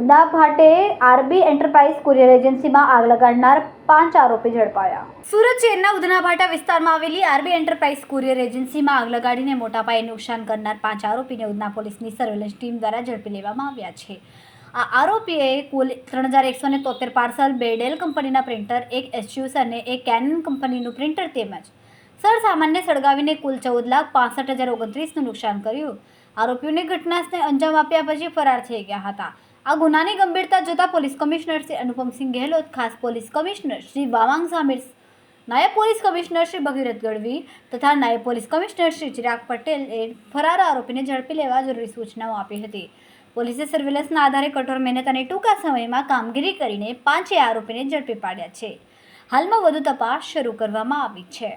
ઉના ઘાટે RB enterprise courier એજન્સીમાં આગ લગાડનાર પાંચ આરોપી ઝડપાયા. સુરત શહેરના ઉધના ભાટા વિસ્તારમાં આવેલી આરબી એન્ટરપ્રાઇઝ કુરિયર એજન્સીમાં આગ લગાડીને મોટા પાયે નુકસાન કરનાર પાંચ આરોપીને ઉધના પોલીસની સર્વેલન્સ ટીમ દ્વારા ઝડપી લેવામાં આવ્યા છે. આ આરોપીએ કુલ ત્રણ હજાર એકસો ને તોતેર પાર્સલ બે ડેલ કંપનીના પ્રિન્ટર, એક એસયુસ અને એક કેનન કંપનીનું પ્રિન્ટર તેમજ સર સામાન્ય સળગાવીને કુલ ચૌદ લાખ પાસઠ હજાર ઓગણત્રીસનું નુકસાન કર્યું. આરોપીઓને ઘટનાસ્થળે અંજામ આપ્યા પછી ફરાર થઈ ગયા હતા. આ ગુનાની ગંભીરતા જોતા પોલીસ કમિશનર શ્રી અનુપમસિંહ ગેહલોત, ખાસ પોલીસ કમિશનર શ્રી વાવાંગ સામીર નાયબ પોલીસ કમિશનર શ્રી ભગીરથ ગઢવી તથા નાયબ પોલીસ કમિશનર શ્રી ચિરાગ પટેલે ફરાર આરોપીને ઝડપી લેવા જરૂરી સૂચનાઓ આપી હતી. પોલીસે સર્વેલન્સના આધારે કઠોર મહેનત અને ટૂંકા સમયમાં કામગીરી કરીને પાંચેય આરોપીને ઝડપી પાડ્યા છે. હાલમાં વધુ તપાસ શરૂ કરવામાં આવી છે.